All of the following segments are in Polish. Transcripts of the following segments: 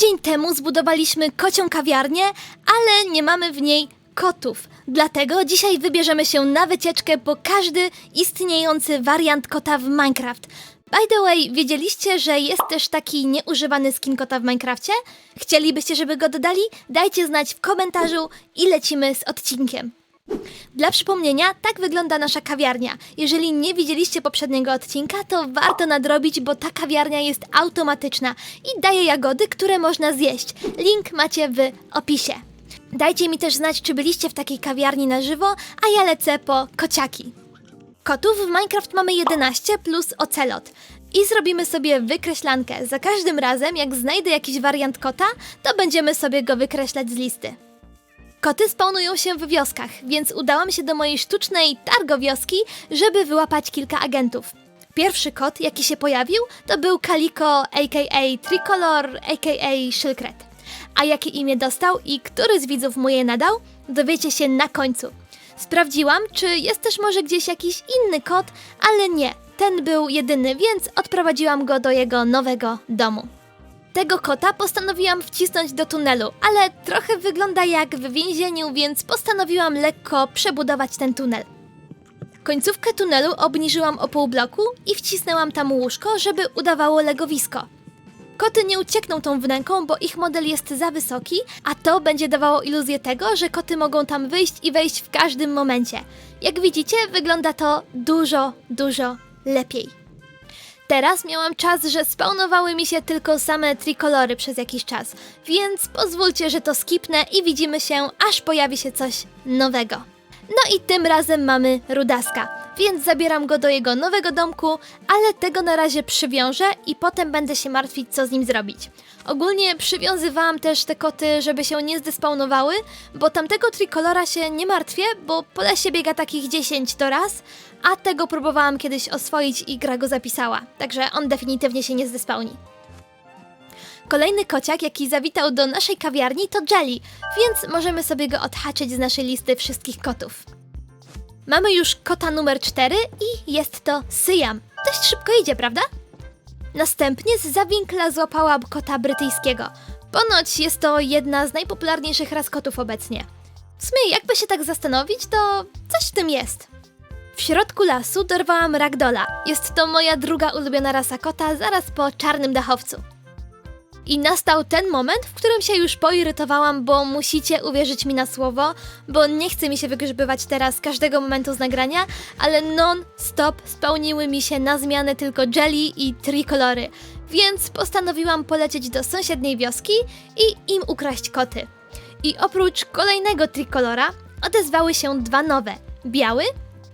Tydzień temu zbudowaliśmy kocią kawiarnię, ale nie mamy w niej kotów. Dlatego dzisiaj wybierzemy się na wycieczkę po każdy istniejący wariant kota w Minecraft. By the way, wiedzieliście, że jest też taki nieużywany skin kota w Minecrafcie? Chcielibyście, żeby go dodali? Dajcie znać w komentarzu i lecimy z odcinkiem. Dla przypomnienia, tak wygląda nasza kawiarnia. Jeżeli nie widzieliście poprzedniego odcinka, to warto nadrobić, bo ta kawiarnia jest automatyczna i daje jagody, które można zjeść. Link macie w opisie. Dajcie mi też znać, czy byliście w takiej kawiarni na żywo, a ja lecę po kociaki. Kotów w Minecraft mamy 11 plus ocelot. I zrobimy sobie wykreślankę. Za każdym razem, jak znajdę jakiś wariant kota, to będziemy sobie go wykreślać z listy. Koty spawnują się w wioskach, więc udałam się do mojej sztucznej targowioski, żeby wyłapać kilka agentów. Pierwszy kot, jaki się pojawił, to był Kaliko, aka Tricolor, aka Shilkret. A jakie imię dostał i który z widzów mu je nadał, dowiecie się na końcu. Sprawdziłam, czy jest też może gdzieś jakiś inny kot, ale nie, ten był jedyny, więc odprowadziłam go do jego nowego domu. Tego kota postanowiłam wcisnąć do tunelu, ale trochę wygląda jak w więzieniu, więc postanowiłam lekko przebudować ten tunel. Końcówkę tunelu obniżyłam o pół bloku i wcisnęłam tam łóżko, żeby udawało legowisko. Koty nie uciekną tą wnęką, bo ich model jest za wysoki, a to będzie dawało iluzję tego, że koty mogą tam wyjść i wejść w każdym momencie. Jak widzicie, wygląda to dużo, dużo lepiej. Teraz miałam czas, że spawnowały mi się tylko same trikolory przez jakiś czas, więc pozwólcie, że to skipnę i widzimy się, aż pojawi się coś nowego. No i tym razem mamy Rudaska, więc zabieram go do jego nowego domku, ale tego na razie przywiążę i potem będę się martwić, co z nim zrobić. Ogólnie przywiązywałam też te koty, żeby się nie zdespawnowały, bo tamtego trikolora się nie martwię, bo po lesie biega takich 10 to raz, a tego próbowałam kiedyś oswoić i gra go zapisała, także on definitywnie się nie zdespawni. Kolejny kociak, jaki zawitał do naszej kawiarni, to Jelly, więc możemy sobie go odhaczyć z naszej listy wszystkich kotów. Mamy już kota numer 4 i jest to Syjam. Dość szybko idzie, prawda? Następnie z zawinkla złapałam kota brytyjskiego. Ponoć jest to jedna z najpopularniejszych ras kotów obecnie. W sumie, jakby się tak zastanowić, to coś w tym jest. W środku lasu dorwałam ragdola. Jest to moja druga ulubiona rasa kota, zaraz po czarnym dachowcu. I nastał ten moment, w którym się już poirytowałam, bo musicie uwierzyć mi na słowo, bo nie chce mi się wygrzbywać teraz każdego momentu z nagrania, ale non-stop spełniły mi się na zmianę tylko jelly i trikolory, więc postanowiłam polecieć do sąsiedniej wioski i im ukraść koty. I oprócz kolejnego trikolora odezwały się dwa nowe, biały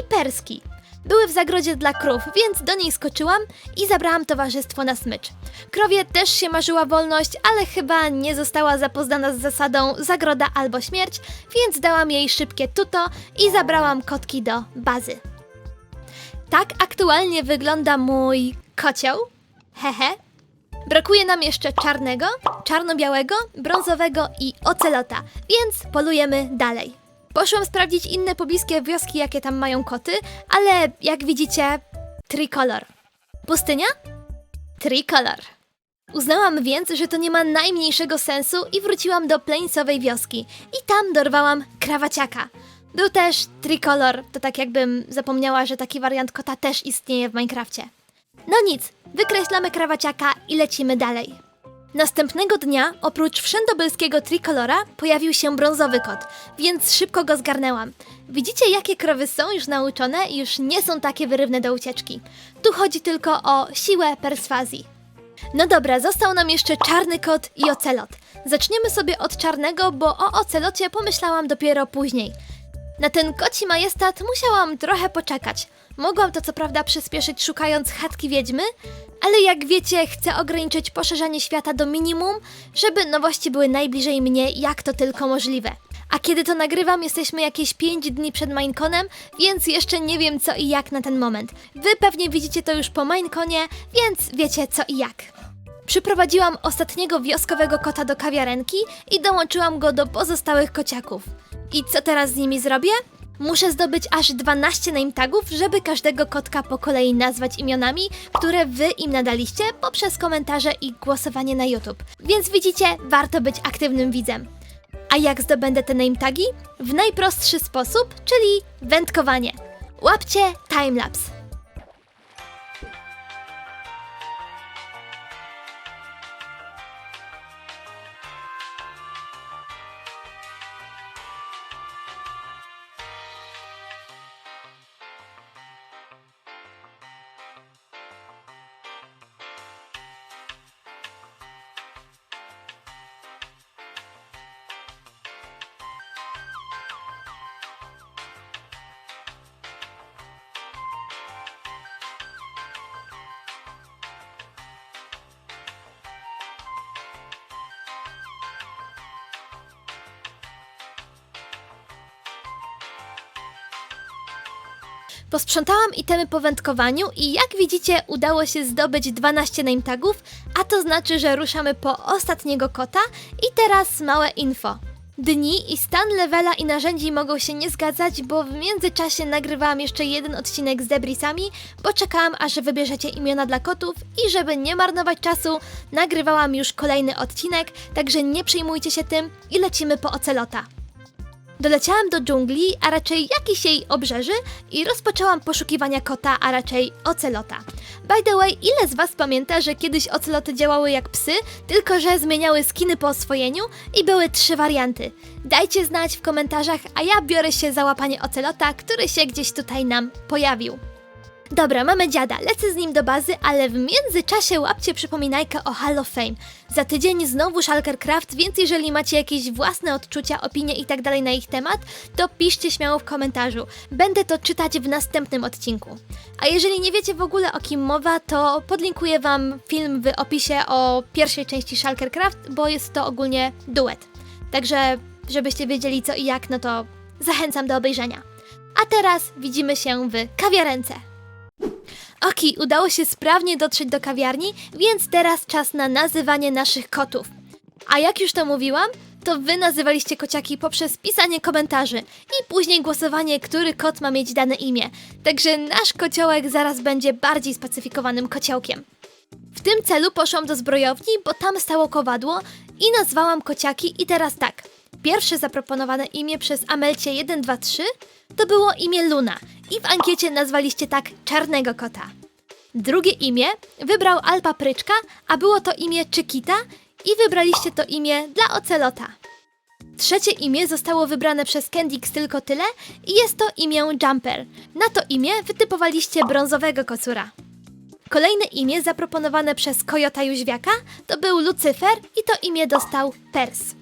i perski. Były w zagrodzie dla krów, więc do niej skoczyłam i zabrałam towarzystwo na smycz. Krowie też się marzyła wolność, ale chyba nie została zapoznana z zasadą zagroda albo śmierć, więc dałam jej szybkie tuto i zabrałam kotki do bazy. Tak aktualnie wygląda mój kocioł. Hehe. Brakuje nam jeszcze czarnego, czarno-białego, brązowego i ocelota, więc polujemy dalej. Poszłam sprawdzić inne pobliskie wioski, jakie tam mają koty, ale jak widzicie, trikolor. Pustynia? Trikolor. Uznałam więc, że to nie ma najmniejszego sensu i wróciłam do plainsowej wioski. I tam dorwałam krawaciaka. Był też trikolor, to tak jakbym zapomniała, że taki wariant kota też istnieje w Minecrafcie. No nic, wykreślamy krawaciaka i lecimy dalej. Następnego dnia, oprócz wszędobylskiego trikolora, pojawił się brązowy kot, więc szybko go zgarnęłam. Widzicie, jakie krowy są już nauczone i już nie są takie wyrywne do ucieczki. Tu chodzi tylko o siłę perswazji. No dobra, został nam jeszcze czarny kot i ocelot. Zaczniemy sobie od czarnego, bo o ocelocie pomyślałam dopiero później. Na ten koci majestat musiałam trochę poczekać. Mogłam to co prawda przyspieszyć szukając chatki wiedźmy, ale jak wiecie, chcę ograniczyć poszerzanie świata do minimum, żeby nowości były najbliżej mnie, jak to tylko możliwe. A kiedy to nagrywam, jesteśmy jakieś 5 dni przed Mineconem, więc jeszcze nie wiem co i jak na ten moment. Wy pewnie widzicie to już po Mineconie, więc wiecie co i jak. Przyprowadziłam ostatniego wioskowego kota do kawiarenki i dołączyłam go do pozostałych kociaków. I co teraz z nimi zrobię? Muszę zdobyć aż 12 name tagów, żeby każdego kotka po kolei nazwać imionami, które wy im nadaliście poprzez komentarze i głosowanie na YouTube. Więc widzicie, warto być aktywnym widzem. A jak zdobędę te name tagi? W najprostszy sposób, czyli wędkowanie. Łapcie timelapse. Posprzątałam itemy po wędkowaniu i jak widzicie udało się zdobyć 12 name tagów, a to znaczy, że ruszamy po ostatniego kota i teraz małe info. Dni i stan levela i narzędzi mogą się nie zgadzać, bo w międzyczasie nagrywałam jeszcze jeden odcinek z Debrisami, bo czekałam aż wybierzecie imiona dla kotów i żeby nie marnować czasu, nagrywałam już kolejny odcinek, także nie przejmujcie się tym i lecimy po ocelota. Doleciałam do dżungli, a raczej jakiejś jej obrzeży i rozpoczęłam poszukiwania kota, a raczej ocelota. By the way, ile z was pamięta, że kiedyś oceloty działały jak psy, tylko że zmieniały skiny po oswojeniu i były trzy warianty? Dajcie znać w komentarzach, a ja biorę się za łapanie ocelota, który się gdzieś tutaj nam pojawił. Dobra, mamy dziada, lecę z nim do bazy, ale w międzyczasie łapcie przypominajkę o Hall of Fame. Za tydzień znowu Shulker Craft, więc jeżeli macie jakieś własne odczucia, opinie i tak na ich temat, to piszcie śmiało w komentarzu. Będę to czytać w następnym odcinku. A jeżeli nie wiecie w ogóle o kim mowa, to podlinkuję wam film w opisie o pierwszej części Shulker Craft, bo jest to ogólnie duet. Także, żebyście wiedzieli co i jak, no to zachęcam do obejrzenia. A teraz widzimy się w kawiarence. Oki, udało się sprawnie dotrzeć do kawiarni, więc teraz czas na nazywanie naszych kotów. A jak już to mówiłam, to wy nazywaliście kociaki poprzez pisanie komentarzy i później głosowanie, który kot ma mieć dane imię. Także nasz kociołek zaraz będzie bardziej spacyfikowanym kociołkiem. W tym celu poszłam do zbrojowni, bo tam stało kowadło i nazwałam kociaki i teraz tak. Pierwsze zaproponowane imię przez Amelcie 123 to było imię Luna i w ankiecie nazwaliście tak czarnego kota. Drugie imię wybrał Al Papryczka, a było to imię Chiquita i wybraliście to imię dla Ocelota. Trzecie imię zostało wybrane przez Kendix tylko tyle i jest to imię Jumper. Na to imię wytypowaliście brązowego kocura. Kolejne imię zaproponowane przez Kojota Jóźwiaka to był Lucyfer i to imię dostał Pers.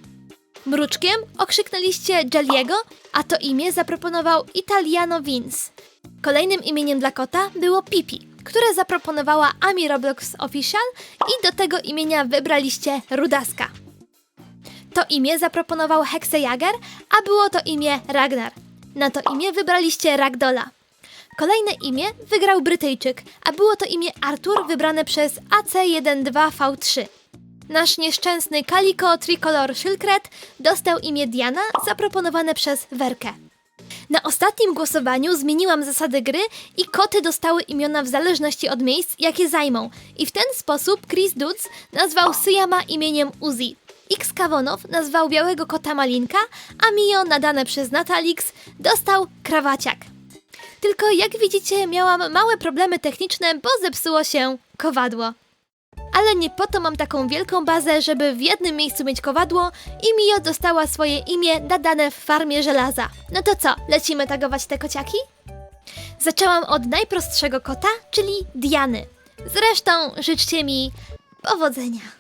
Mruczkiem okrzyknęliście Jelliego, a to imię zaproponował Italiano Vince. Kolejnym imieniem dla kota było Pipi, które zaproponowała Ami Roblox Official i do tego imienia wybraliście Rudaska. To imię zaproponował Hexejager, a było to imię Ragnar. Na to imię wybraliście Ragdola. Kolejne imię wygrał Brytyjczyk, a było to imię Artur wybrane przez AC12V3. Nasz nieszczęsny Calico Tricolor Shilkret dostał imię Diana zaproponowane przez Werkę. Na ostatnim głosowaniu zmieniłam zasady gry i koty dostały imiona w zależności od miejsc, jakie zajmą. I w ten sposób Chris Dutz nazwał Syjama imieniem Uzi. X Kawonow nazwał białego kota Malinka, a Mio nadane przez Natalix dostał Krawaciak. Tylko jak widzicie miałam małe problemy techniczne, bo zepsuło się kowadło. Ale nie po to mam taką wielką bazę, żeby w jednym miejscu mieć kowadło i Mio dostała swoje imię nadane w farmie żelaza. No to co, lecimy tagować te kociaki? Zaczęłam od najprostszego kota, czyli Diany. Zresztą życzcie mi powodzenia.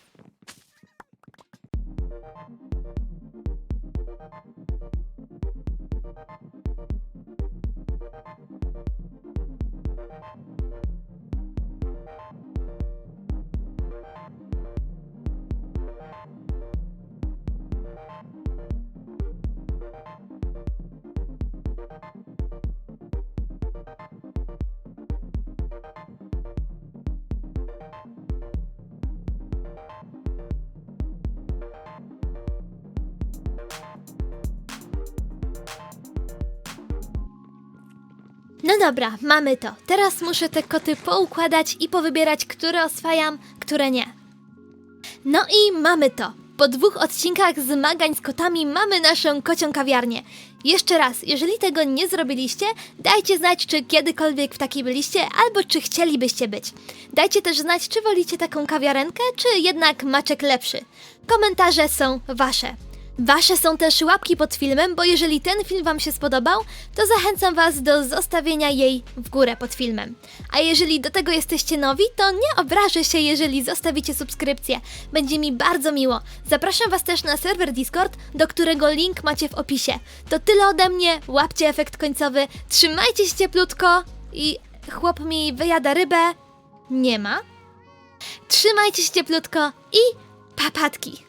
No dobra, mamy to. Teraz muszę te koty poukładać i powybierać, które oswajam, które nie. No i mamy to. Po dwóch odcinkach zmagań z kotami mamy naszą kocią kawiarnię. Jeszcze raz, jeżeli tego nie zrobiliście, dajcie znać, czy kiedykolwiek w takiej byliście, albo czy chcielibyście być. Dajcie też znać, czy wolicie taką kawiarenkę, czy jednak maczek lepszy. Komentarze są wasze. Wasze są też łapki pod filmem, bo jeżeli ten film Wam się spodobał, to zachęcam Was do zostawienia jej w górę pod filmem. A jeżeli do tego jesteście nowi, to nie obrażę się, jeżeli zostawicie subskrypcję. Będzie mi bardzo miło. Zapraszam Was też na serwer Discord, do którego link macie w opisie. To tyle ode mnie, łapcie efekt końcowy, trzymajcie się cieplutko i chłop mi wyjada rybę. Nie ma. Trzymajcie się cieplutko i papatki.